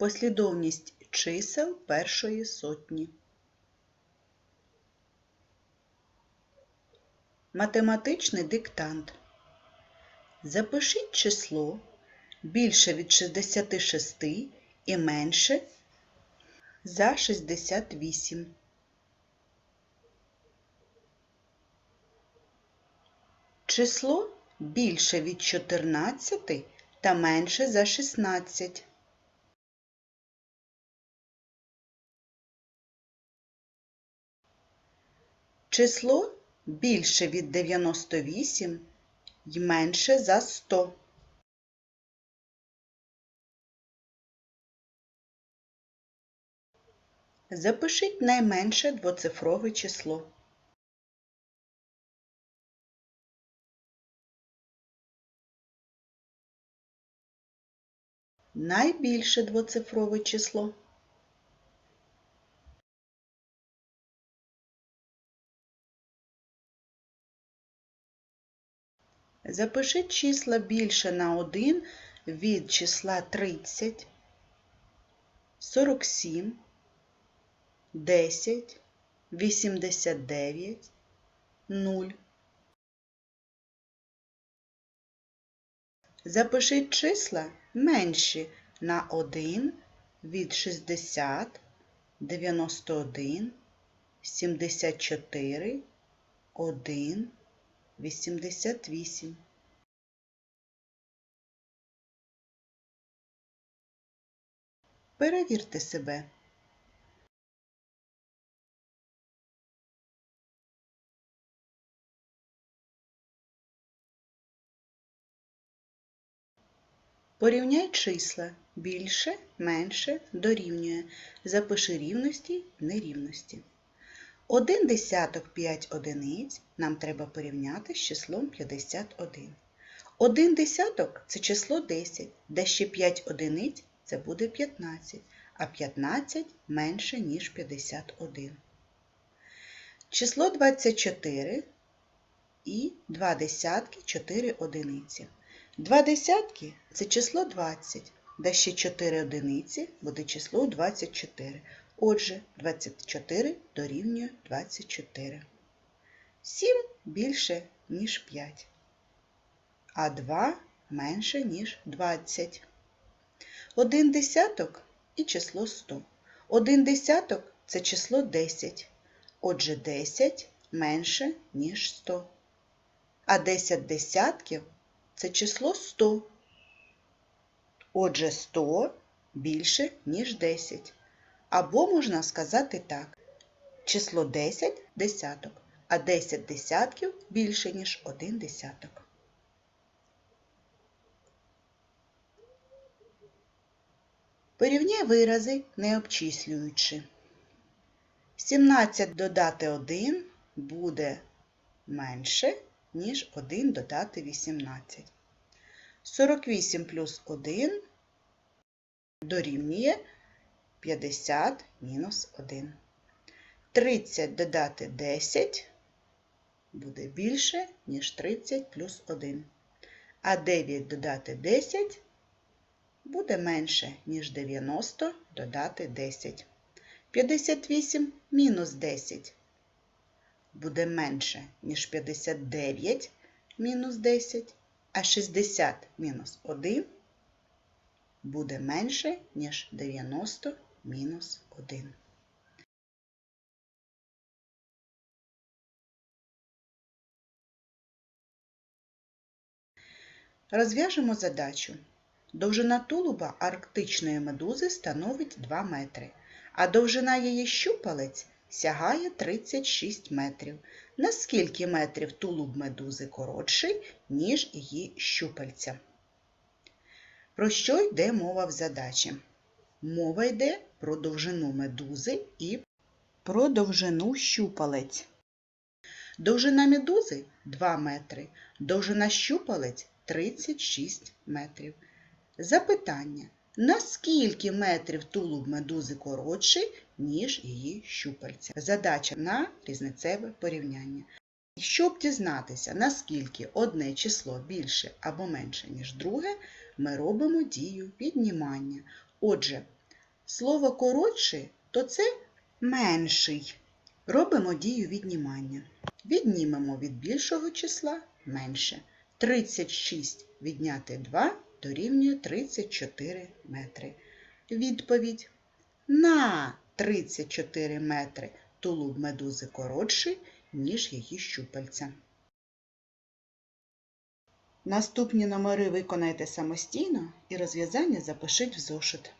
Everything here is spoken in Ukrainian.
Послідовність чисел першої сотні. Математичний диктант. Запишіть число більше від 66 і менше за 68. Число більше від 14 та менше за 16. Число більше від 98 й менше за 100. Запишіть найменше двоцифрове число. Найбільше двоцифрове число. Запишіть числа більше на 1 від числа 30, 47, 10, 89, 0. Запишіть числа менші на 1 від 60, 91, 74, 1, 88. Перевірте себе. Порівняй числа більше, менше, дорівнює. Запиши рівності, нерівності. Один десяток 5 одиниць нам треба порівняти з числом 51. Один десяток це число 10, де ще 5 одиниць це буде 15, а 15 менше, ніж 51. Число 24 і 2 десятки 4 одиниці. Два десятки це число 20, де ще 4 одиниці буде число 24. Отже, 24 дорівнює 24. 7 більше, ніж 5, а 2 менше, ніж 20. Один десяток і число 100. Один десяток це число 10. Отже, 10 менше, ніж 100. А 10 десятків це число 100. Отже, 100 більше, ніж 10. Або можна сказати так. Число 10 десяток, а 10 десятків більше, ніж 1 десяток. Порівняй вирази, не обчислюючи. 17 додати 1 буде менше, ніж 1 додати 18. 48 плюс 1 дорівнює 50 мінус 1. 30 додати 10 буде більше, ніж 30 плюс 1. А 9 додати 10 буде менше, ніж 90 додати 10. 58 мінус 10 буде менше, ніж 59 мінус 10, а 60 мінус 1 буде менше, ніж 90 мінус 1. Розв'яжемо задачу. Довжина тулуба арктичної медузи становить 2 метри, а довжина її щупалець сягає 36 метрів. На скільки метрів тулуб медузи коротший, ніж її щупальця? Про що йде мова в задачі? Мова йде про довжину медузи і про довжину щупалець. Довжина медузи 2 метри, довжина щупалець 36 метрів. Запитання. На скільки метрів тулуб медузи коротший, ніж її щупальця? Задача на різницеве порівняння. Щоб дізнатися, наскільки одне число більше або менше, ніж друге, ми робимо дію піднімання. Отже, слово коротший, то це менший. Робимо дію віднімання. Віднімемо від більшого числа менше. 36 відняти 2 дорівнює 34 метри. Відповідь. На 34 метри тулуб медузи коротший, ніж її щупальця. Наступні номери виконайте самостійно і розв'язання запишіть в зошит.